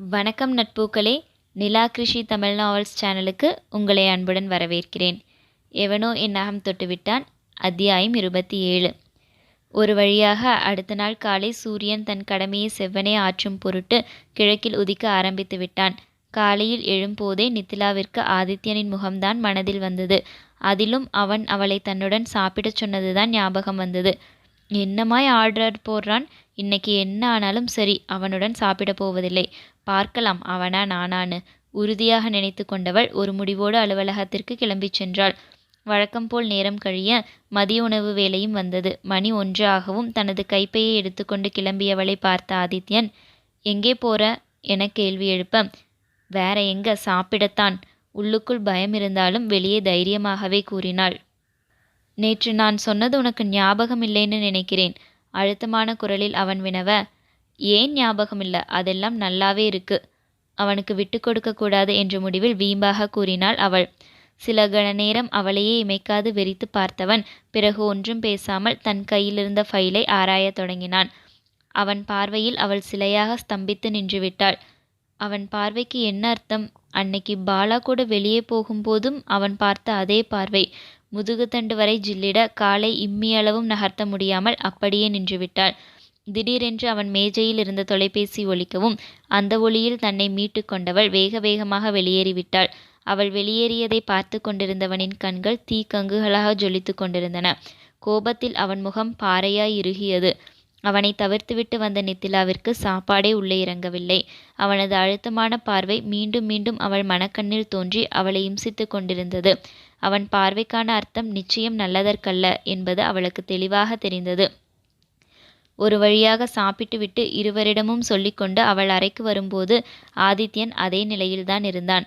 வணக்கம் நட்பூக்களே. நிலா கிருஷி தமிழ் நாவல்ஸ் சேனலுக்கு உங்களை அன்புடன் வரவேற்கிறேன். எவனோ என் நகம் தொட்டுவிட்டான். அத்தியாயம் இருபத்தி ஏழு. ஒரு வழியாக அடுத்த நாள் காலை சூரியன் தன் கடமையை செவ்வனே ஆற்றும் பொருட்டு கிழக்கில் உதிக்க ஆரம்பித்து விட்டான். காலையில் எழும்போதே நித்திலாவிற்கு ஆதித்யனின் முகம்தான் மனதில் வந்தது. அதிலும் அவன் அவளை தன்னுடன் சாப்பிடச் சொன்னதுதான் ஞாபகம் வந்தது. என்னமாய் ஆர்டர் போடுறான் இன்னைக்கு என்ன ஆனாலும் சரி அவனுடன் சாப்பிடப் போவதில்லை. பார்க்கலாம் அவனா நானான்னு. உறுதியாக நினைத்து கொண்டவள் ஒரு முடிவோடு அலுவலகத்திற்கு கிளம்பிச் சென்றாள். வழக்கம் போல் நேரம் கழிய மதிய உணவு வேலையும் வந்தது. மணி ஒன்று ஆகவும் தனது கைப்பையை எடுத்துக்கொண்டு கிளம்பியவளை பார்த்த ஆதித்யன் எங்கே போற? என கேள்வி எழுப்ப வேற எங்க? சாப்பிடத்தான். உள்ளுக்குள் பயம் இருந்தாலும் வெளியே தைரியமாகவே கூறினாள். நேற்று நான் சொன்னது உனக்கு ஞாபகம் இல்லைன்னு நினைக்கிறேன். அழுத்தமான குரலில் அவன் வினவ ஏன் ஞாபகம் இல்லை அதெல்லாம் நல்லாவே இருக்கு. அவனுக்கு விட்டு கொடுக்க கூடாது என்ற முடிவில் வீம்பாக கூறினாள் அவள். சில கண நேரம் அவளையே இமைக்காது வெறித்து பார்த்தவன் பிறகு ஒன்றும் பேசாமல் தன் கையிலிருந்த ஃபைலை ஆராயத் தொடங்கினான். அவன் பார்வையில் அவள் சிலையாக ஸ்தம்பித்து நின்றுவிட்டாள். அவன் பார்வைக்கு என்ன அர்த்தம்? அன்னைக்கு பாலா கூட வெளியே போகும்போதும் அவன் பார்த்த அதே பார்வை. முதுகுத்தண்டு வரை ஜில்லிட காலை இம்மியளவும் நகர்த்த முடியாமல் அப்படியே நின்றுவிட்டாள். திடீரென்று அவன் மேஜையில் இருந்த தொலைபேசி ஒலிக்கவும் அந்த ஒளியில் தன்னை மீட்டு கொண்டவள் வேக வேகமாக வெளியேறிவிட்டாள். அவள் வெளியேறியதை பார்த்து கொண்டிருந்தவனின் கண்கள் தீக்கங்குகளாக ஜொலித்து கொண்டிருந்தன. கோபத்தில் அவன் முகம் பாறையாய் இறுகியது. அவனை தவிர்த்துவிட்டு வந்த நித்திலாவிற்கு சாப்பாடே உள்ளே இறங்கவில்லை. அவனது அழுத்தமான பார்வை மீண்டும் மீண்டும் அவள் மனக்கண்ணில் தோன்றி அவளை இம்சித்து கொண்டிருந்தது. அவன் பார்வைக்கான அர்த்தம் நிச்சயம் நல்லதற்கல்ல என்பது அவளுக்கு தெளிவாக தெரிந்தது. ஒரு வழியாக சாப்பிட்டுவிட்டு இருவரிடமும் சொல்லிக்கொண்டு அவள் அறைக்கு வரும்போது ஆதித்யன் அதே நிலையில்தான் இருந்தான்.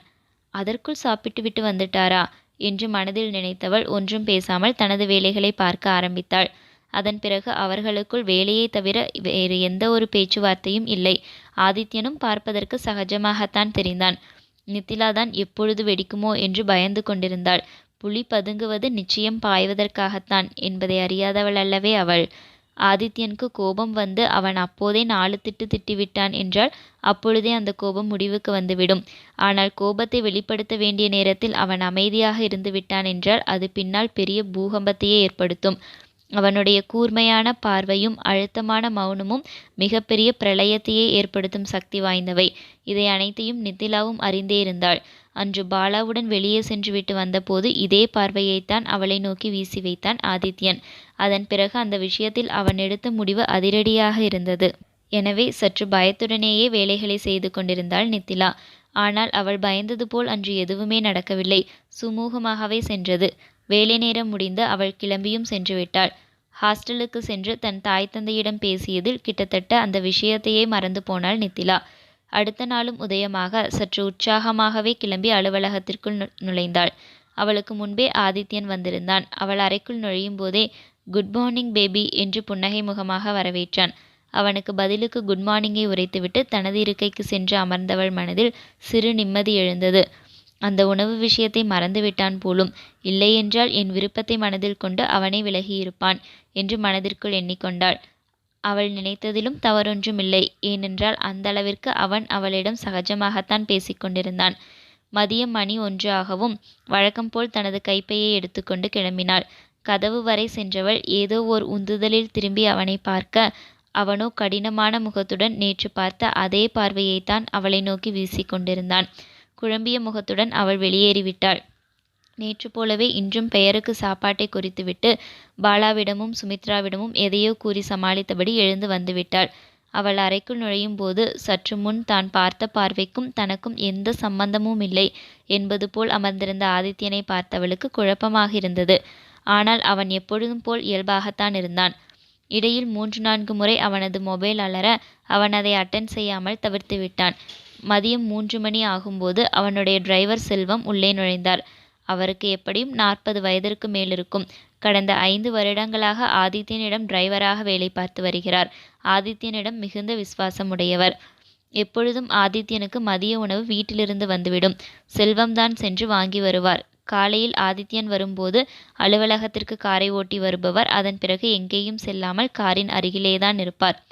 அதற்குள் சாப்பிட்டுவிட்டு வந்துட்டாரா? என்று மனதில் நினைத்தவள் ஒன்றும் பேசாமல் தனது வேலைகளை பார்க்க ஆரம்பித்தாள். அதன் பிறகு அவர்களுக்குள் வேலையை தவிர வேறு எந்த ஒரு பேச்சுவார்த்தையும் இல்லை. ஆதித்யனும் பார்ப்பதற்கு சகஜமாகத்தான் தெரிந்தான். நித்திலாதான் எப்பொழுது வெடிக்குமோ என்று பயந்து கொண்டிருந்தாள். புலி பதுங்குவது நிச்சயம் பாய்வதற்காகத்தான் என்பதை அறியாதவள் அல்லவே அவள். ஆதித்யனுக்கு கோபம் வந்து அவன் அப்போதே நாலு திட்டு திட்டிவிட்டான் என்றால் அப்பொழுதே அந்த கோபம் முடிவுக்கு வந்துவிடும். ஆனால் கோபத்தை வெளிப்படுத்த வேண்டிய நேரத்தில் அவன் அமைதியாக இருந்து விட்டான் என்றால் அது பின்னால் பெரிய பூகம்பத்தையே ஏற்படுத்தும். அவனுடைய கூர்மையான பார்வையும் அழுத்தமான மௌனமும் மிகப்பெரிய பிரளயத்தையே ஏற்படுத்தும் சக்தி வாய்ந்தவை. இதை அனைத்தையும் நித்திலாவும் அறிந்தே இருந்தாள். அன்று பாலாவுடன் வெளியே சென்றுவிட்டு வந்தபோது இதே பார்வையைத்தான் அவளை நோக்கி வீசி வைத்தான் ஆதித்யன். அதன் பிறகு அந்த விஷயத்தில் அவன் எடுத்த முடிவு அதிரடியாக இருந்தது. எனவே சற்று பயத்துடனேயே வேலைகளை செய்து கொண்டிருந்தாள் நித்திலா. ஆனால் அவள் பயந்தது போல் அன்று எதுவுமே நடக்கவில்லை. சுமூகமாகவே சென்றது. வேலை நேரம் முடிந்து அவள் கிளம்பியும் சென்று விட்டாள். ஹாஸ்டலுக்கு சென்று தன் தாய் தந்தையிடம் பேசியதில் கிட்டத்தட்ட அந்த விஷயத்தையே மறந்து போனாள் நித்திலா. அடுத்த நாளும் உதயமாக சற்று உற்சாகமாகவே கிளம்பி அலுவலகத்திற்குள் நுழைந்தாள். அவளுக்கு முன்பே ஆதித்யன் வந்திருந்தான். அவள் அறைக்குள் நுழையும் போதே குட் மார்னிங் பேபி என்று புன்னகை முகமாக வரவேற்றான். அவனுக்கு பதிலுக்கு குட் மார்னிங்கை உரைத்துவிட்டு தனது இருக்கைக்கு சென்று அமர்ந்தவள் மனதில் சிறு நிம்மதி எழுந்தது. அந்த உணவு விஷயத்தை மறந்துவிட்டான் போலும். இல்லையென்றால் என் விருப்பத்தை மனதில் கொண்டு அவனை விலகியிருப்பான் என்று மனதிற்குள் எண்ணிக்கொண்டாள். அவள் நினைத்ததிலும் தவறொன்றுமில்லை. ஏனென்றால் அந்த அளவிற்கு அவன் அவளிடம் சகஜமாகத்தான் பேசிக்கொண்டிருந்தான். மதியம் மணி ஒன்று ஆகவும் வழக்கம் போல் தனது கைப்பையை எடுத்துக்கொண்டு கிளம்பினாள். கதவு வரை சென்றவள் ஏதோ ஓர் உந்துதலில் திரும்பி அவனை பார்க்க அவனோ கடினமான முகத்துடன் நேற்று பார்த்த அதே பார்வையைத்தான் அவளை நோக்கி வீசிக்கொண்டிருந்தான். குழம்பிய முகத்துடன் அவள் வெளியேறிவிட்டாள். நேற்று போலவே இன்றும் பெயருக்கு சாப்பாட்டை குறித்துவிட்டு பாலாவிடமும் சுமித்ராவிடமும் எதையோ கூறி சமாளித்தபடி எழுந்து வந்துவிட்டாள். அவள் அறைக்குள் நுழையும் போது சற்று முன் தான் பார்த்த பார்வைக்கும் தனக்கும் எந்த சம்பந்தமும் இல்லை என்பது போல் அமர்ந்திருந்த ஆதித்யனை பார்த்தவளுக்கு குழப்பமாக இருந்தது ஆனால் அவன் எப்பொழுதும் போல் இயல்பாகத்தான் இருந்தான். இடையில் மூன்று நான்கு முறை அவனது மொபைல் அலற அவன் அதை அட்டன் செய்யாமல் தவிர்த்து விட்டான் மதியம் மூன்று மணி ஆகும்போது அவனுடைய டிரைவர் செல்வம் உள்ளே நுழைந்தார். அவருக்கு எப்படியும் நாற்பது வயதிற்கு மேலிருக்கும். கடந்த ஐந்து வருடங்களாக ஆதித்யனிடம் டிரைவராக வேலை பார்த்து வருகிறார். ஆதித்யனிடம் மிகுந்த விசுவாசம் உடையவர் எப்பொழுதும் ஆதித்யனுக்கு மதிய உணவு வீட்டிலிருந்து வந்துவிடும். செல்வம்தான் சென்று வாங்கி வருவார். காலையில் ஆதித்யன் வரும்போது அலுவலகத்திற்கு காரை ஓட்டி வருபவர். அதன் பிறகு எங்கேயும் செல்லாமல் காரின் அருகிலேதான் இருப்பார்.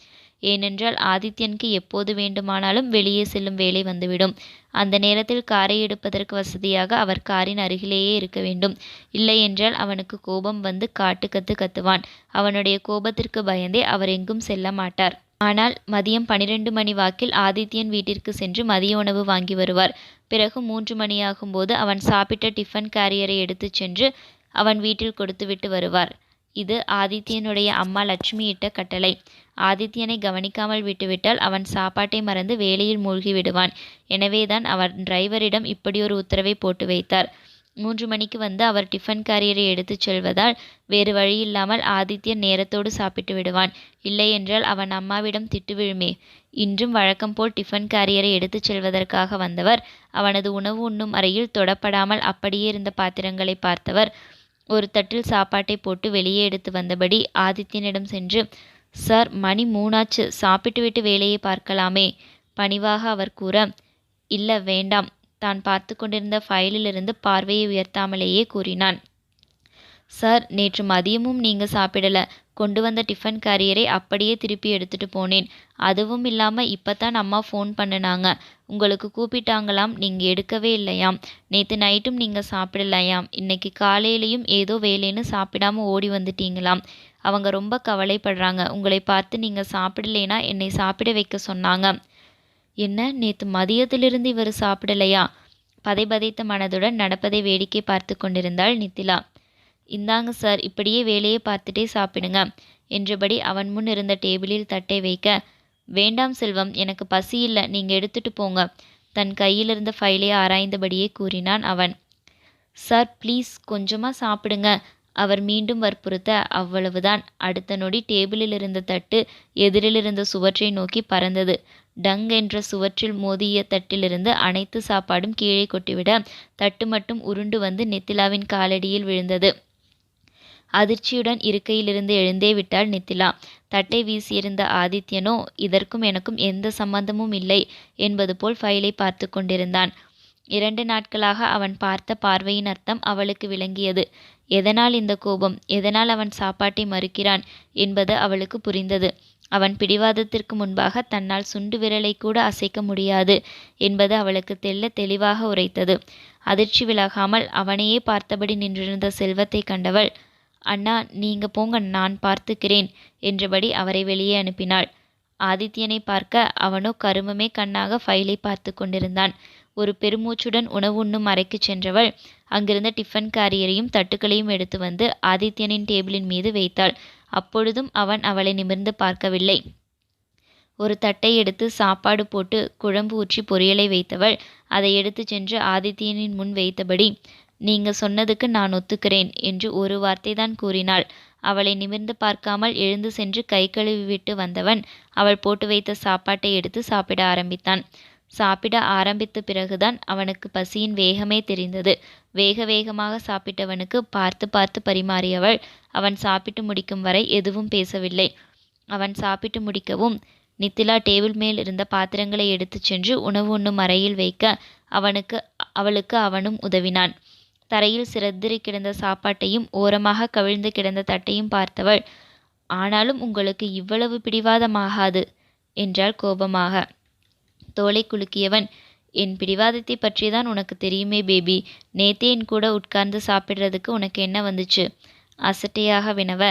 ஏனென்றால் ஆதித்யனுக்கு எப்போது வேண்டுமானாலும் வெளியே செல்லும் வேலை வந்துவிடும். அந்த நேரத்தில் காரை எடுப்பதற்கு வசதியாக அவர் காரின் அருகிலேயே இருக்க வேண்டும். இல்லையென்றால் அவனுக்கு கோபம் வந்து காட்டு கத்து கத்துவான். அவனுடைய கோபத்திற்கு பயந்தே அவர் எங்கும் செல்ல மாட்டார். ஆனால் மதியம் பனிரெண்டு மணி வாக்கில் ஆதித்யன் வீட்டிற்கு சென்று மதிய உணவு வாங்கி வருவார். பிறகு மூன்று மணியாகும்போது அவன் சாப்பிட்ட டிஃபன் கேரியரை எடுத்துச் சென்று அவன் வீட்டில் கொடுத்துவிட்டு வருவார். இது ஆதித்யனுடைய அம்மா லட்சுமி இட்ட கட்டளை. ஆதித்யனை கவனிக்காமல் விட்டுவிட்டால் அவன் சாப்பாட்டை மறந்து வேலையில் மூழ்கி விடுவான். எனவேதான் அவர் டிரைவரிடம் இப்படியொரு உத்தரவை போட்டு வைத்தார். மூன்று மணிக்கு வந்து அவர் டிஃபன் கேரியரை எடுத்துச் செல்வதால் வேறு வழியில்லாமல் ஆதித்யன் நேரத்தோடு சாப்பிட்டு விடுவான். இல்லையென்றால் அவன் அம்மாவிடம் திட்டு விழுமே. இன்றும் வழக்கம் போல் டிஃபன் கேரியரை எடுத்துச் செல்வதற்காக வந்தவர் அவனது உணவு உண்ணும் அறையில் தொடப்படாமல் அப்படியே இருந்த பாத்திரங்களை பார்த்தவர் ஒரு தட்டில் சாப்பாட்டை போட்டு வெளியே எடுத்து வந்தபடி ஆதித்யனிடம் சென்று சார் மணி மூணாச்சு. சாப்பிட்டுவிட்டு வேலையை பார்க்கலாமே. பணிவாக அவர் கூற இல்ல வேண்டாம். தான் பார்த்து கொண்டிருந்த ஃபைலிலிருந்து பார்வையை உயர்த்தாமலேயே கூறினான். சார் நேற்று மதியமும் நீங்க சாப்பிடல. கொண்டு வந்த டிஃபன் கேரியரை அப்படியே திருப்பி எடுத்துட்டு போனேன். அதுவும் இல்லாம இப்பதான் அம்மா ஃபோன் பண்ணுனாங்க. உங்களுக்கு கூப்பிட்டாங்களாம் நீங்க எடுக்கவே இல்லையாம். நேற்று நைட்டும் நீங்க சாப்பிடலையாம். இன்னைக்கு காலையிலையும் ஏதோ வேலைன்னு சாப்பிடாம ஓடி வந்துட்டீங்களாம். அவங்க ரொம்ப கவலைப்படுறாங்க. உங்களை பார்த்து நீங்க சாப்பிடலைனா என்னை சாப்பிட வைக்க சொன்னாங்க. என்ன? நேற்று மதியத்திலிருந்து இவர் சாப்பிடலையா? பதைபதைத்த மனதுடன் நடப்பதை வேடிக்கை பார்த்து கொண்டிருந்தாள் நித்திலா. இந்தாங்க சார் இப்படியே வேலையை பார்த்துட்டே சாப்பிடுங்க என்றபடி அவன் முன் இருந்த டேபிளில் தட்டை வைக்க வேண்டாம் செல்வம் எனக்கு பசி இல்லை நீங்கள் எடுத்துட்டு போங்க தன் கையில் இருந்த ஃபைலை ஆராய்ந்தபடியே கூறினான் அவன். சார் ப்ளீஸ் கொஞ்சமாக சாப்பிடுங்க அவர் மீண்டும் வற்புறுத்த அவ்வளவுதான் அடுத்த நொடி டேபிளில் இருந்த தட்டு எதிரில் இருந்த சுவற்றை நோக்கி பறந்தது. டங் என்ற சுவற்றில் மோதிய தட்டிலிருந்து அனைத்து சாப்பாடும் கீழே கொட்டிவிட தட்டு மட்டும் உருண்டு வந்து நெத்திலாவின் காலடியில் விழுந்தது. அதிர்ச்சியுடன் இருக்கையிலிருந்து எழுந்தே விட்டாள் நித்திலா. தட்டை வீசியிருந்த ஆதித்யனோ இதற்கும் எனக்கும் எந்த சம்பந்தமும் இல்லை என்பது போல் ஃபைலை பார்த்து கொண்டிருந்தான். இரண்டு நாட்களாக அவன் பார்த்த பார்வையின் அர்த்தம் அவளுக்கு விளங்கியது. எதனால் இந்த கோபம்? எதனால் அவன் சாப்பாட்டை மறுக்கிறான்? என்பது அவளுக்கு புரிந்தது. அவன் பிடிவாதத்திற்கு முன்பாக தன்னால் சுண்டு விரலை கூட அசைக்க முடியாது என்பது அவளுக்கு தெல்ல தெளிவாக உரைத்தது. அதிர்ச்சி விலகாமல் அவனையே பார்த்தபடி நின்றிருந்த செல்வத்தை கண்டவள் அண்ணா நீங்க போங்க நான் பார்த்துக்கிறேன் என்றபடி அவரை வெளியே அனுப்பினாள். ஆதித்யனை பார்க்க அவனோ கருமமே கண்ணாக ஃபைலை பார்த்து கொண்டிருந்தான். ஒரு பெருமூச்சுடன் உணவு உண்ணும் அறைக்கு சென்றவள் அங்கிருந்த டிஃபன் காரியரையும் தட்டுக்களையும் எடுத்து வந்து ஆதித்யனின் டேபிளின் மீது வைத்தாள். அப்பொழுதும் அவன் அவளை நிமிர்ந்து பார்க்கவில்லை. ஒரு தட்டை எடுத்து சாப்பாடு போட்டு குழம்பு ஊற்றி பொரியலை வைத்தவள் அதை எடுத்து சென்று ஆதித்யனின் முன் வைத்தபடி நீங்க சொன்னதுக்கு நான் ஒத்துக்கிறேன் என்று ஒரு வார்த்தை தான் கூறினாள். அவளை நிமிர்ந்து பார்க்காமல் எழுந்து சென்று கை கழுவி விட்டு வந்தவன் அவள் போட்டு வைத்த சாப்பாட்டை எடுத்து சாப்பிட ஆரம்பித்தான். சாப்பிட ஆரம்பித்த பிறகுதான் அவனுக்கு பசியின் வேகமே தெரிந்தது. வேக வேகமாக சாப்பிட்டவனுக்கு பார்த்து பார்த்து பரிமாறியவள் அவன் சாப்பிட்டு முடிக்கும் வரை எதுவும் பேசவில்லை. அவன் சாப்பிட்டு முடிக்கவும் நித்திலா டேபிள் மேல் இருந்த பாத்திரங்களை எடுத்துச் சென்று உணவு உண்ணும் அறையில் வைக்க அவனுக்கு அவளுக்கு அவனும் உதவினான். தரையில் சிறந்திரி கிடந்த சாப்பாட்டையும் ஓரமாக கவிழ்ந்து கிடந்த தட்டையும் பார்த்தவள் ஆனாலும் உங்களுக்கு இவ்வளவு பிடிவாதமாகாது என்றாள் கோபமாக. தோலை குலுக்கியவன் என் பிடிவாதத்தை பற்றிதான் உனக்கு தெரியுமே பேபி. நேத்தே என் கூட உட்கார்ந்து சாப்பிட்றதுக்கு உனக்கு என்ன வந்துச்சு? அசட்டையாக வினவ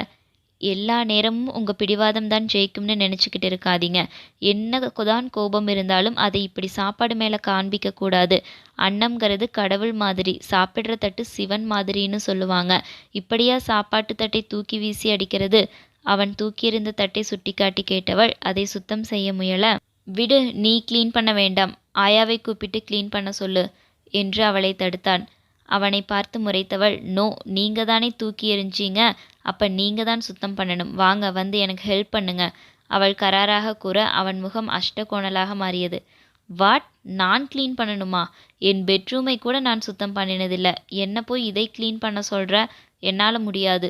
எல்லா நேரமும் உங்க பிடிவாதம் தான் ஜெயிக்கும்னு நினச்சிக்கிட்டு இருக்காதீங்க. என்ன தான் கோபம் இருந்தாலும் அதை இப்படி சாப்பாடு மேலே காண்பிக்க கூடாது. அன்னம்ங்கிறது கடவுள் மாதிரி சாப்பிட்ற தட்டு சிவன் மாதிரின்னு சொல்லுவாங்க. இப்படியா சாப்பாட்டு தட்டை தூக்கி வீசி அடிக்கிறது? அவன் தூக்கியிருந்த தட்டை சுட்டிக்காட்டி கேட்டவள் அதை சுத்தம் செய்ய முயல? விடு நீ க்ளீன் பண்ண வேண்டாம். ஆயாவை கூப்பிட்டு க்ளீன் பண்ண சொல்லு என்று அவளை தடுத்தான். அவனை பார்த்து முறைத்தவள் நோ நீங்க தானே தூக்கி எறிஞ்சீங்க? அப்ப நீங்க தான் சுத்தம் பண்ணணும். வாங்க வந்து எனக்கு ஹெல்ப் பண்ணுங்க. அவள் கராராக கூற அவன் முகம் அஷ்டகோணலாக மாறியது. வாட்? நான் க்ளீன் பண்ணணுமா? என் பெட்ரூமை கூட நான் சுத்தம் பண்ணினதில்லை. என்ன போய் இதை க்ளீன் பண்ண சொல்ற? என்னால் முடியாது.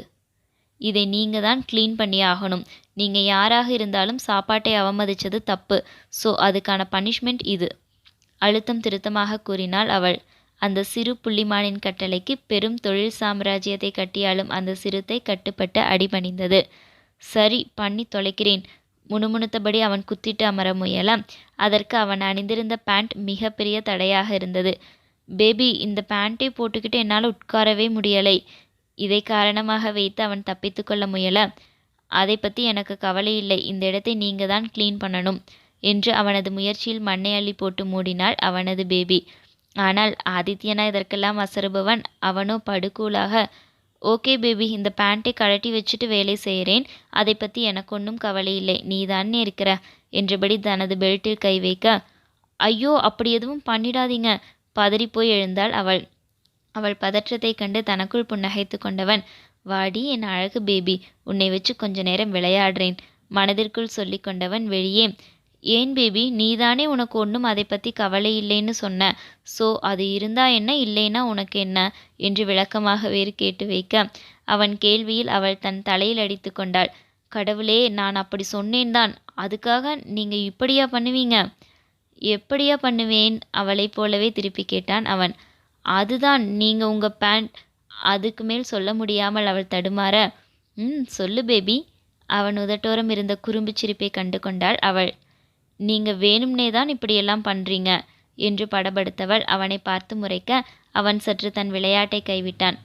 இதை நீங்கள் தான் க்ளீன் பண்ணி ஆகணும். நீங்கள் யாராக இருந்தாலும் சாப்பாட்டை அவமதித்தது தப்பு. ஸோ அதுக்கான பனிஷ்மெண்ட் இது. அழுத்தம் திருத்தமாக கூறினாள் அவள். அந்த சிறு புள்ளிமானின் கட்டளைக்கு பெரும் தொழில் சாம்ராஜ்யத்தை கட்டியாளும் அந்த சிறுத்தை கட்டுப்பட்டு அடிபணிந்தது. சரி பண்ணி தொலைக்கிறேன் முணுமுணுத்தபடி அவன் குத்திட்டு அமர முயல அதற்கு அவன் அணிந்திருந்த பேண்ட் மிகப்பெரிய தடையாக இருந்தது. பேபி இந்த பேண்ட்டை போட்டுக்கிட்டு என்னால் உட்காரவே முடியலை. இதை காரணமாக வைத்து அவன் தப்பித்து கொள்ள முயல அதை பற்றி எனக்கு கவலை இல்லை. இந்த இடத்தை நீங்கள் தான் க்ளீன் பண்ணணும் என்று அவனது முயற்சியில் மண்ணை அள்ளி போட்டு மூடினாள் அவனது பேபி. ஆனால் ஆதித்யனா இதற்கெல்லாம் அசருபவன். அவனோ படுகூலாக ஓகே பேபி இந்த பேண்ட்டை கழட்டி வச்சுட்டு வேலை செய்கிறேன் அதை பற்றி எனக்கு ஒன்றும் கவலை இல்லை. நீ தானே இருக்கிற? என்றபடி தனது பெல்ட்டில் கை வைக்க ஐயோ அப்படி எதுவும் பண்ணிடாதீங்க. பதறிப்போய் எழுந்தாள் அவள். அவள் பதற்றத்தை கண்டு தனக்குள் புன்னகைத்து கொண்டவன் வாடி என் அழகு பேபி உன்னை வச்சு கொஞ்ச நேரம் விளையாடுறேன். மனதிற்குள் சொல்லி கொண்டவன் வெளியே ஏன் பேபி? நீதானே உனக்கு ஒன்றும் அதை பற்றி கவலை இல்லைன்னு சொன்ன. ஸோ அது இருந்தா என்ன இல்லைன்னா உனக்கு என்ன? என்று விளக்கமாக வேறு கேட்டு வைக்க. அவன் கேள்வியில் அவள் தன் தலையில் அடித்து கொண்டாள். கடவுளே நான் அப்படி சொன்னேன் தான். அதுக்காக நீங்கள் இப்படியா பண்ணுவீங்க? எப்படியா பண்ணுவேன்? அவளைப் போலவே திருப்பி கேட்டான் அவன். அதுதான் நீங்கள் உங்கள் பேண்ட் அதுக்கு மேல் சொல்ல முடியாமல் அவள் தடுமாற. ம் சொல்லு பேபி. அவன் உதட்டோரம் இருந்த குறும்புச் சிரிப்பை கண்டு கொண்டாள் அவள். நீங்க வேணும்னே தான் இப்படியெல்லாம் பண்றீங்க என்று படபடுத்தவள் அவனை பார்த்து முறைக்க அவன் சற்று தன் விளையாட்டை கைவிட்டான்.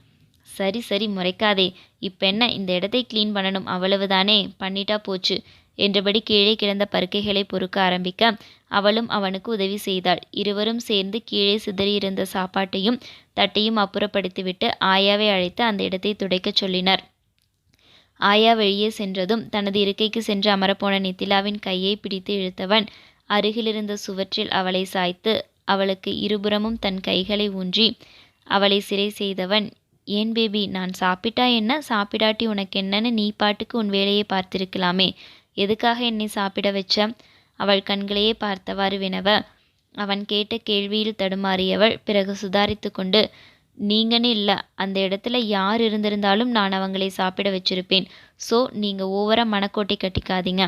சரி சரி முறைக்காதே. இப்பென்ன இந்த இடத்தை க்ளீன் பண்ணணும்? அவ்வளவுதானே? பண்ணிட்டா போச்சு. என்றபடி கீழே கிடந்த பருக்கைகளை பொறுக்க ஆரம்பிக்க அவளும் அவனுக்கு உதவி செய்தாள். இருவரும் சேர்ந்து கீழே சிதறியிருந்த சாப்பாட்டையும் தட்டையும் அப்புறப்படுத்திவிட்டு ஆயாவை அழைத்து அந்த இடத்தை துடைக்கச் சொல்லினர். ஆயா வெளியே சென்றதும் தனது இருக்கைக்கு சென்று அமரப்போன நித்திலாவின் கையை பிடித்து இழுத்தவன். அருகிலிருந்த சுவற்றில் அவளை சாய்த்து அவளுக்கு இருபுறமும் தன் கைகளை ஊன்றி அவளை சிறை செய்தவன் ஏன் பேபி நான் சாப்பிட்டா என்ன? சாப்பிடாட்டி உனக்கு என்னன்னு நீ பாட்டுக்கு உன் வேலையை பார்த்திருக்கலாமே. எதுக்காக என்னை சாப்பிட வச்ச? அவள் கண்களையே பார்த்தவாறு வினவ அவன் கேட்ட கேள்வியில் தடுமாறியவள் பிறகு சுதாரித்து கொண்டு நீங்கன்னு இல்லை. அந்த இடத்துல யார் இருந்திருந்தாலும் நான் அவங்களை சாப்பிட வச்சிருப்பேன். ஸோ நீங்கள் ஓவராக மனக்கோட்டை கட்டிக்காதீங்க.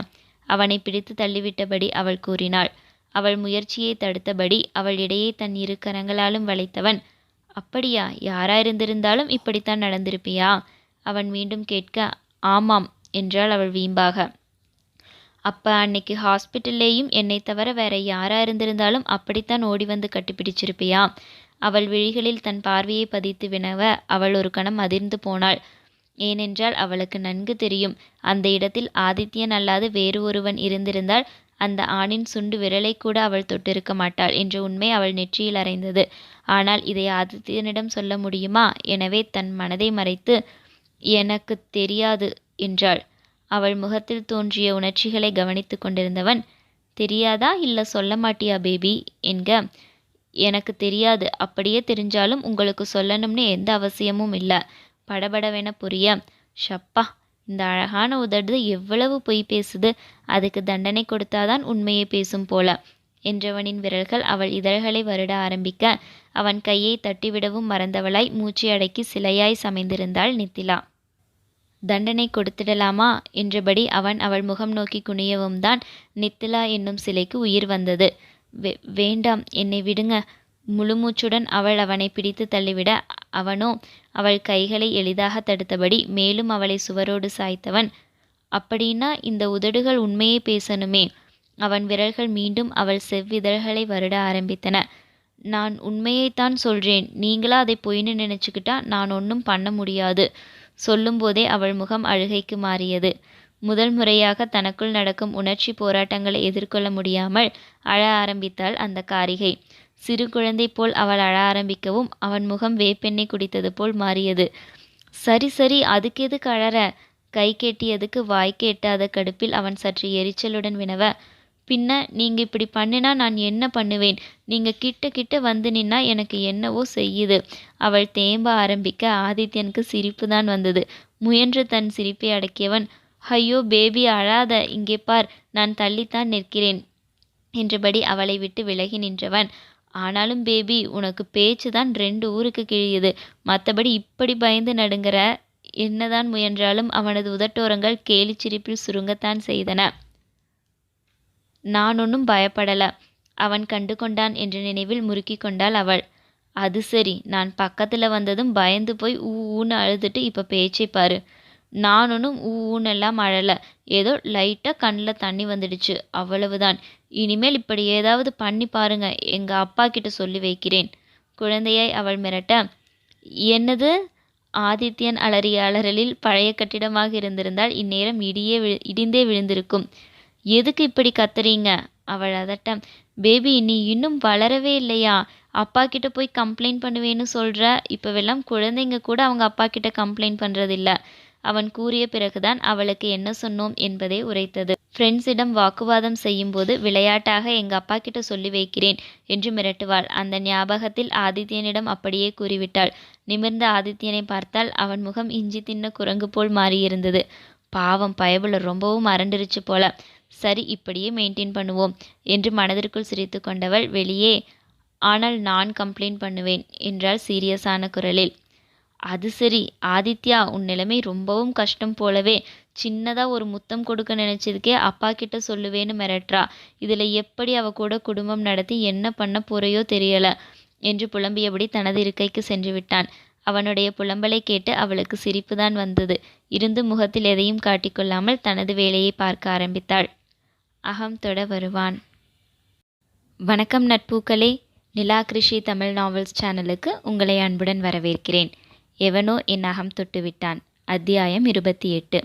அவனை பிடித்து தள்ளிவிட்டபடி அவள் கூறினாள். அவள் முயற்சியை தடுத்தபடி அவள் இடையே தன் இரு கரங்களாலும் வளைத்தவன் அப்படியா? யாரா இருந்திருந்தாலும் இப்படித்தான் நடந்திருப்பியா? அவன் மீண்டும் கேட்க ஆமாம் என்றாள் அவள் வீம்பாக. அப்போ அன்னைக்கு ஹாஸ்பிட்டல்லேயும் என்னை தவிர வேற யாரா இருந்திருந்தாலும் அப்படித்தான் ஓடி வந்து கட்டிப்பிடிச்சிருப்பியா? அவள் விழிகளில் தன் பார்வையை பதித்து வினவ அவள் ஒரு கணம் அதிர்ந்து போனாள். ஏனென்றால் அவளுக்கு நன்கு தெரியும் அந்த இடத்தில் ஆதித்யன் அல்லாது வேறு ஒருவன் இருந்திருந்தால் அந்த ஆணின் சுண்டு விரலை கூட அவள் தொட்டிருக்க மாட்டாள் என்ற உண்மை அவள் நெற்றியில் அறைந்தது ஆனால் இதை ஆதித்யனிடம் சொல்ல முடியுமா? எனவே தன் மனதை மறைத்து எனக்கு தெரியாது என்றாள். அவள் முகத்தில் தோன்றிய உணர்ச்சிகளை கவனித்து கொண்டிருந்தவன் தெரியாதா இல்லை சொல்ல மாட்டியா பேபி? என்க எனக்கு தெரியாது. அப்படியே தெரிஞ்சாலும் உங்களுக்கு சொல்லணும்னு எந்த அவசியமும் இல்லை. படபடவென புரிய ஷப்பா இந்த அழகான உதடு எவ்வளவு பொய் பேசுது. அதுக்கு தண்டனை கொடுத்தாதான் உண்மையை பேசும் போல என்றவனின் விரல்கள் அவள் இதழ்களை வருட ஆரம்பிக்க அவன் கையை தட்டிவிடவும் மறந்தவளாய் மூச்சை அடக்கி சிலையாய் சமைந்திருந்தாள் நித்திலா. தண்டனை கொடுத்திடலாமா? என்றபடி அவன் அவள் முகம் நோக்கி குனியவும் தான் நித்திலா என்னும் சிலைக்கு உயிர் வந்தது. வேண்டாம் என்னை விடுங்க. முழுமூச்சுடன் அவள் அவனை பிடித்து தள்ளிவிட அவனோ அவள் கைகளை எளிதாக தடுத்தபடி மேலும் அவளை சுவரோடு சாய்த்தவன். அப்படின்னா இந்த உதடுகள் உண்மையே பேசணுமே. அவன் விரல்கள் மீண்டும் அவள் செவ்விதழ்களை வருட ஆரம்பித்தன. நான் உண்மையைத்தான் சொல்றேன். நீங்களா அதை பொய்னு நினச்சிக்கிட்டா நான் ஒன்றும் பண்ண முடியாது சொல்லும்போதே அவள் முகம் அழுகைக்கு மாறியது. முதல் முறையாக தனக்குள் நடக்கும் உணர்ச்சி போராட்டங்களை எதிர்கொள்ள முடியாமல் அழ ஆரம்பித்தாள் அந்த காரிகை. சிறு குழந்தை போல் அவள் அழ ஆரம்பிக்கவும் அவன் முகம் வேப்பெண்ணெய் குடித்தது போல் மாறியது. சரி சரி அதுக்கு எதுக்கு அழற கை கேட்டியதுக்கு வாய் கேட்டாத கடுப்பில் அவன் சற்று எரிச்சலுடன் வினவ பின்ன நீங்க இப்படி பண்ணினா நான் என்ன பண்ணுவேன்? நீங்க கிட்ட கிட்ட வந்து நின்னா எனக்கு என்னவோ செய்யுது அவள் தேம்ப ஆரம்பிக்க ஆதித்யனுக்கு சிரிப்பு தான் வந்தது. முயன்று தன் சிரிப்பை அடக்கியவன் ஐயோ பேபி அழாத இங்கே பார் நான் தள்ளித்தான் நிற்கிறேன் என்றபடி அவளை விட்டு விலகி நின்றவன். ஆனாலும் பேபி உனக்கு பேச்சு தான் ரெண்டு ஊருக்கு கிழியுது. மற்றபடி இப்படி பயந்து நடுங்கிற என்னதான் முயன்றாலும் அவனது உதட்டோரங்கள் கேலி சிரிப்பில் சுருங்கத்தான் செய்தன. நான் ஒன்றும் பயப்படல. அவன் கண்டு கொண்டான் என்ற நினைவில் முறுக்கி கொண்டாள் அவள். அது சரி நான் பக்கத்தில் வந்ததும் பயந்து போய் ஊ ஊன்னு அழுதுட்டு இப்போ பேச்சை பாரு. நான் ஊன்னு எல்லாம் அழலை. ஏதோ லைட்டாக கண்ணில் தண்ணி வந்துடுச்சு. அவ்வளவுதான். இனிமேல் இப்படி ஏதாவது பண்ணி பாருங்க. எங்கள் அப்பா கிட்ட சொல்லி வைக்கிறேன். குழந்தையை அவள் மிரட்ட என்னது? ஆதித்யன் அலறிய அலறலில் பழைய கட்டிடமாக இருந்திருந்தால் இந்நேரம் இடியே விழு இடிந்தே விழுந்திருக்கும். எதுக்கு இப்படி கத்துறீங்க? அவள் அதட்ட பேபி நீ இன்னும் வளரவே இல்லையா? அப்பா கிட்ட போய் கம்ப்ளைண்ட் பண்ணுவேன்னு சொல்கிற இப்போவெல்லாம் குழந்தைங்க கூட அவங்க அப்பா கிட்ட கம்ப்ளைண்ட் பண்ணுறதில்ல அவன் கூறிய பிறகுதான் அவளுக்கு என்ன சொன்னோம் என்பதை உரைத்தது. ஃப்ரெண்ட்ஸிடம் வாக்குவாதம் செய்யும்போது விளையாட்டாக எங்க அப்பா கிட்ட சொல்லி வைக்கிறேன் என்று மிரட்டுவாள். அந்த ஞாபகத்தில் ஆதித்யனிடம் அப்படியே கூறிவிட்டாள். நிமிர்ந்த ஆதித்யனை பார்த்தால் அவன் முகம் இஞ்சி தின்ன குரங்கு போல் மாறியிருந்தது. பாவம் பயபுல ரொம்பவும் அரண்டிருச்சு போல. சரி இப்படியே மெயின்டைன் பண்ணுவோம் என்று மனதிற்குள் சிரித்து கொண்டவள் வெளியே ஆனால் நான் கம்ப்ளைண்ட் பண்ணுவேன் என்றாள் சீரியஸான குரலில். அது சரி. ஆதித்யா உன் நிலைமை ரொம்பவும் கஷ்டம் போலவே சின்னதாக ஒரு முத்தம் கொடுக்க நினச்சதுக்கே அப்பா கிட்ட சொல்லுவேன்னு மிரட்டுறா. இதில் எப்படி அவ கூட குடும்பம் நடத்தி என்ன பண்ண போறையோ தெரியல என்று புலம்பியபடி தனது இருக்கைக்கு சென்று விட்டான். அவனுடைய புலம்பலை கேட்டு அவளுக்கு சிரிப்புதான் வந்தது. இருந்து முகத்தில் எதையும் காட்டிக்கொள்ளாமல் தனது வேலையை பார்க்க ஆரம்பித்தாள். அகம் தொட வருவான். வணக்கம் நட்பூக்களே. நிலா கிருஷி தமிழ் நாவல்ஸ் சேனலுக்கு உங்களை அன்புடன் வரவேற்கிறேன். எவனோ என் அகம் தொட்டுவிட்டான். அத்தியாயம் இருபத்தி எட்டு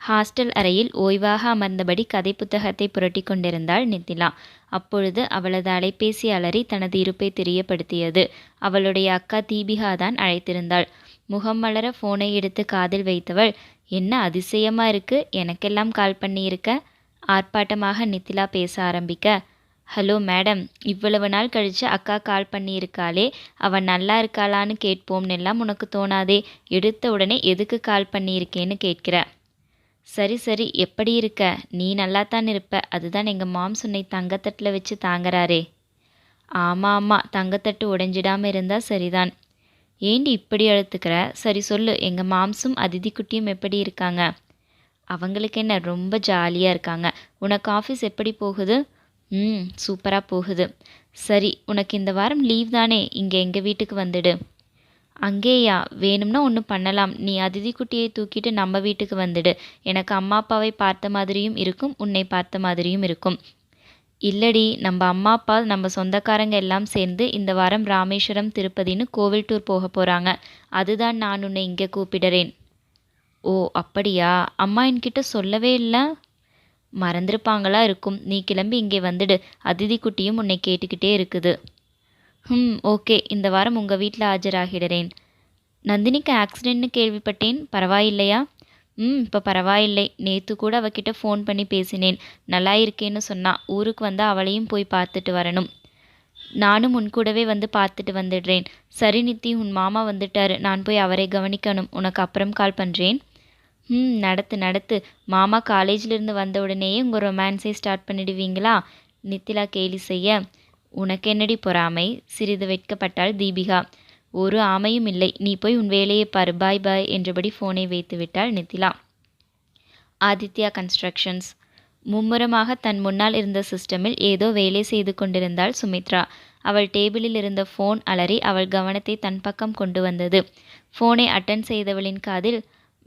ஹாஸ்டல் அறையில் ஓய்வாக அமர்ந்தபடி கதை புத்தகத்தை புரட்டி கொண்டிருந்தாள் நித்திலா. அப்பொழுது அவளது அலைபேசி அலறி தனது இருப்பை தெரியப்படுத்தியது. அவளுடைய அக்கா தீபிகா தான் அழைத்திருந்தாள். முகம் மலர ஃபோனை எடுத்து காதில் வைத்தவள் என்ன அதிசயமா இருக்கு? எனக்கெல்லாம் கால் பண்ணியிருக்க? ஆர்ப்பாட்டமாக நித்திலா பேச ஆரம்பிக்க ஹலோ மேடம் இவ்வளவு நாள் கழிச்சு அக்கா கால் பண்ணியிருக்காளே. அவன் நல்லா இருக்காளான்னு கேட்போம்னு எல்லாம் உனக்கு தோணாதே. எடுத்த உடனே எதுக்கு கால் பண்ணியிருக்கேன்னு கேட்கிற. சரி சரி எப்படி இருக்க? நீ நல்லா தான் இருப்ப. அதுதான் எங்கள் மாம் உன்னை தங்கத்தட்டில் வச்சு தாங்குறாரே. ஆமாம் ஆமாம் தங்கத்தட்டு உடைஞ்சிடாமல் இருந்தால் சரிதான். ஏண்டி இப்படி அழுத்துக்கிற? சரி சொல்லு எங்கள் மாம்சும் அதிதி குட்டியும் எப்படி இருக்காங்க? அவங்களுக்கு என்ன ரொம்ப ஜாலியாக இருக்காங்க. உனக்கு ஆஃபீஸ் எப்படி போகுது? ம் சூப்பராக போகுது. சரி உனக்கு இந்த வாரம் லீவ் தானே? இங்கே எங்கள் வீட்டுக்கு வந்துடு. அங்கேயா? வேணும்னா ஒன்று பண்ணலாம். நீ அதிதி குட்டியை தூக்கிட்டு நம்ம வீட்டுக்கு வந்துடு. எனக்கு அம்மா அப்பாவை பார்த்த மாதிரியும் இருக்கும் உன்னை பார்த்த மாதிரியும் இருக்கும். இல்லடி நம்ம அம்மா அப்பா நம்ம சொந்தக்காரங்க எல்லாம் சேர்ந்து இந்த வாரம் ராமேஸ்வரம் திருப்பதின்னு கோவில் டூர் போக போகிறாங்க அதுதான் நான் உன்னை இங்கே கூப்பிடுறேன். ஓ அப்படியா? அம்மா என்கிட்ட சொல்லவே இல்லை? மறந்துருப்பாங்களா இருக்கும். நீ கிளம்பி இங்கே வந்துடு. அதிதி குட்டியும் உன்னை கேட்டுக்கிட்டே இருக்குது. ம் ஓகே. இந்த வாரம் உங்கள் வீட்டில் ஆஜராகிடுறேன். நந்தினிக்கு ஆக்சிடென்ட்னு கேள்விப்பட்டேன். பரவாயில்லையா? ம் இப்போ பரவாயில்லை. நேற்று கூட அவகிட்ட ஃபோன் பண்ணி பேசினேன். நல்லா இருக்கேன்னு சொன்னா. ஊருக்கு வந்தால் அவளையும் போய் பார்த்துட்டு வரணும். நானும் உன் கூடவே வந்து பார்த்துட்டு வந்துடுறேன். சரி நித்தி உன் மாமா வந்துட்டாரு. நான் போய் அவரை கவனிக்கணும். உனக்கு அப்புறம் கால் பண்ணுறேன் ம் நடத்து நடத்து. மாமா காலேஜிலிருந்து வந்த உடனேயே உங்கள் ரொமான்ஸை ஸ்டார்ட் பண்ணிடுவீங்களா? நித்திலா கேலி செய்ய. உனக்கு என்னடி பொறாமை? சிறிது வெட்கப்பட்டாள் தீபிகா. ஒரு ஆமையும் இல்லை. நீ போய் உன் வேலையை பாரு. பாய் பாய் என்றபடி ஃபோனை வைத்து விட்டாள் நித்திலா. ஆதித்யா கன்ஸ்ட்ரக்ஷன்ஸ். மும்முரமாக தன் முன்னால் இருந்த சிஸ்டமில் ஏதோ வேலை செய்து கொண்டிருந்தாள் சுமித்ரா. அவள் டேபிளில் இருந்த ஃபோன் அலறி அவள் கவனத்தை தன் பக்கம் கொண்டு வந்தது. ஃபோனை அட்டன் செய்தவளின் காதில்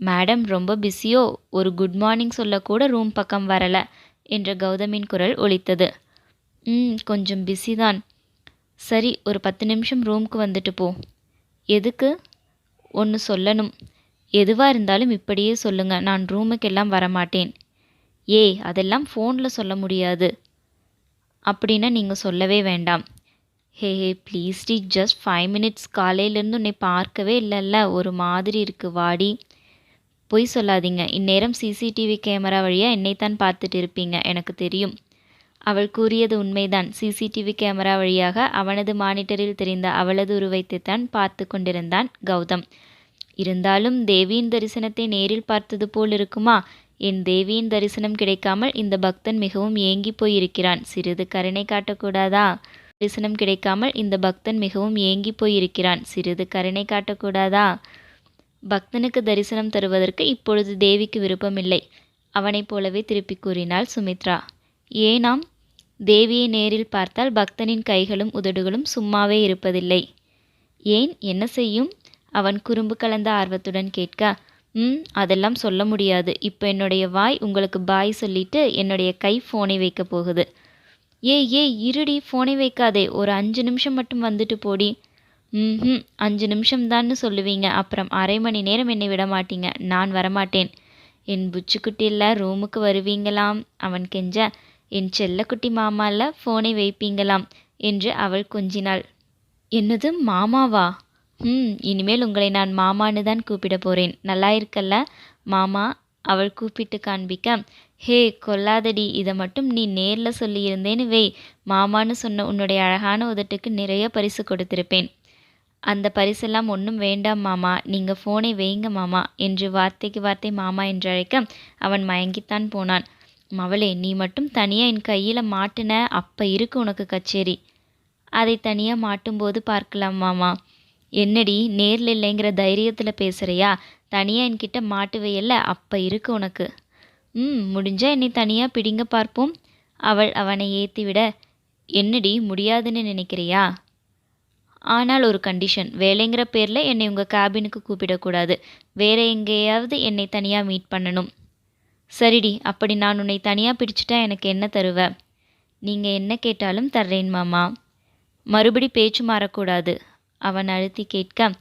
மேடம் ரொம்ப பிஸியோ? ஒரு குட் மார்னிங் சொல்லக்கூட ரூம் பக்கம் வரல என்ற கௌதமின் குரல் ஒலித்தது. ம் கொஞ்சம் பிஸி தான் சரி ஒரு பத்து நிமிஷம் ரூம்க்கு வந்துட்டு போ. எதுக்கு? ஒன்று சொல்லணும். எதுவாக இருந்தாலும் இப்படியே சொல்லுங்க நான் ரூமுக்கெல்லாம் வரமாட்டேன். ஏய் அதெல்லாம் ஃபோனில் சொல்ல முடியாது. அப்படின்னா நீங்கள் சொல்லவே வேண்டாம். ஹே ஹே ப்ளீஸ் டி ஜஸ்ட் ஃபைவ் மினிட்ஸ் காலையிலேருந்து உன்னை பார்க்கவே இல்லைல்ல. ஒரு மாதிரி இருக்குது வாடி. பொய் சொல்லாதீங்க. இந்நேரம் சிசிடிவி கேமரா வழியாக என்னைத்தான் பார்த்துட்டு இருப்பீங்க. எனக்கு தெரியும். அவள் கூறியது உண்மைதான். சிசிடிவி கேமரா வழியாக அவனது மானிட்டரில் தெரிந்த அவளது உருவைத்தைத்தான் பார்த்து கொண்டிருந்தான் கௌதம். இருந்தாலும் தேவியின் தரிசனத்தை நேரில் பார்த்தது போல் இருக்குமா? என் தேவியின் தரிசனம் கிடைக்காமல் இந்த பக்தன் மிகவும் ஏங்கி போயிருக்கிறான். சிறிது கருணை காட்டக்கூடாதா? தரிசனம் கிடைக்காமல் இந்த பக்தன் மிகவும் ஏங்கி போயிருக்கிறான். சிறிது கருணை காட்டக்கூடாதா? பக்தனுக்கு தரிசனம் தருவதற்கு இப்பொழுது தேவிக்கு விருப்பமில்லை. அவனைப் போலவே திருப்பி கூறினாள் சுமித்ரா. ஏனாம் தேவியை நேரில் பார்த்தால் பக்தனின் கைகளும் உதடுகளும் சும்மாவே இருப்பதில்லை. ஏன்? என்ன செய்யும்? அவன் குறும்பு கலந்த ஆர்வத்துடன் கேட்க ம் அதெல்லாம் சொல்ல முடியாது. இப்போ என்னுடைய வாய் உங்களுக்கு பாய் சொல்லிட்டு என்னுடைய கை ஃபோனை வைக்க போகுது. ஏ ஏ இருடி ஃபோனை வைக்காதே. ஒரு அஞ்சு நிமிஷம் மட்டும் வந்துட்டு போடி. ம் அஞ்சு நிமிஷம்தான்னு சொல்லுவீங்க. அப்புறம் அரை மணி நேரம் என்னை விட மாட்டீங்க. நான் வரமாட்டேன். என் புச்சுக்குட்டியில் ரூமுக்கு வருவீங்களாம். அவன் கெஞ்ச என் செல்லக்குட்டி மாமாவில் ஃபோனை வைப்பீங்களாம் என்று அவள் கொஞ்சினாள். என்னது மாமாவா? ம் இனிமேல் உங்களை நான் மாமான்னு தான் கூப்பிட போகிறேன் நல்லா இருக்கல்ல? மாமா அவள் கூப்பிட்டு காண்பிக்க ஹே கொல்லாதடி. இதை மட்டும் நீ நேரில் சொல்லியிருந்தேன்னு வை. மாமான்னு சொன்ன உன்னுடைய அழகான உதட்டுக்கு நிறைய பரிசு கொடுத்திருப்பேன். அந்த பரிசெல்லாம் ஒன்றும் வேண்டாம் மாமா. நீங்கள் ஃபோனை வைங்க மாமா என்று வார்த்தைக்கு வார்த்தை மாமா என்றழைக்க அவன் மயங்கித்தான் போனான். மவளே நீ மட்டும் தனியாக என் கையில் மாட்டின? அப்போ இருக்கு உனக்கு கச்சேரி. அதை தனியாக மாட்டும்போது பார்க்கலாம் மாமா. என்னடி நேரில் இல்லைங்கிற தைரியத்தில் பேசுகிறியா தனியாக என்கிட்ட மாட்டுவையல்ல அப்போ இருக்கு உனக்கு. ம் முடிஞ்சா என்னை தனியாக பிடிங்க பார்ப்போம். அவள் அவனை ஏற்றிவிட என்னடி முடியாதுன்னு நினைக்கிறியா? ஆனால் ஒரு கண்டிஷன் வேலைங்கிற பேரில் என்னை உங்கள் கேபினுக்கு கூப்பிடக்கூடாது. வேற எங்கேயாவது என்னை தனியாக மீட் பண்ணணும். சரிடி அப்படி நான் உன்னை தனியாக பிடிச்சிட்டா எனக்கு என்ன தருவ? நீங்கள் என்ன கேட்டாலும் தர்றேன் மாமா. மறுபடி பேச்சு மாறக்கூடாது. அவன் அழுத்தி கேட்க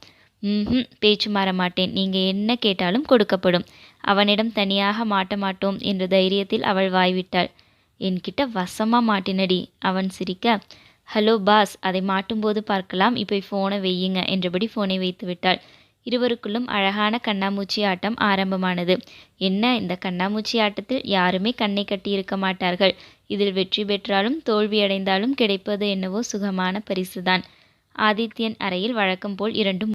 ம் பேச்சு மாற மாட்டேன். நீங்கள் என்ன கேட்டாலும் கொடுக்கப்படும். அவனிடம் தனியாக மாட்ட மாட்டோம் என்ற தைரியத்தில் அவள் வாய்விட்டாள். என்கிட்ட வசமாக மாட்டினடி. அவன் சிரிக்க ஹலோ பாஸ் அதை மாட்டும்போது பார்க்கலாம். இப்போ ஃபோனை வையுங்க என்றபடி ஃபோனை வைத்து விட்டாள். இருவருக்குள்ளும் அழகான கண்ணாமூச்சி ஆட்டம் ஆரம்பமானது. என்ன? இந்த கண்ணாமூச்சி ஆட்டத்தில் யாருமே கண்ணை கட்டியிருக்க மாட்டார்கள். இதில் வெற்றி பெற்றாலும் தோல்வியடைந்தாலும் கிடைப்பது என்னவோ சுகமான பரிசுதான். ஆதித்யன் அறையில் வழக்கம் போல் இரண்டும்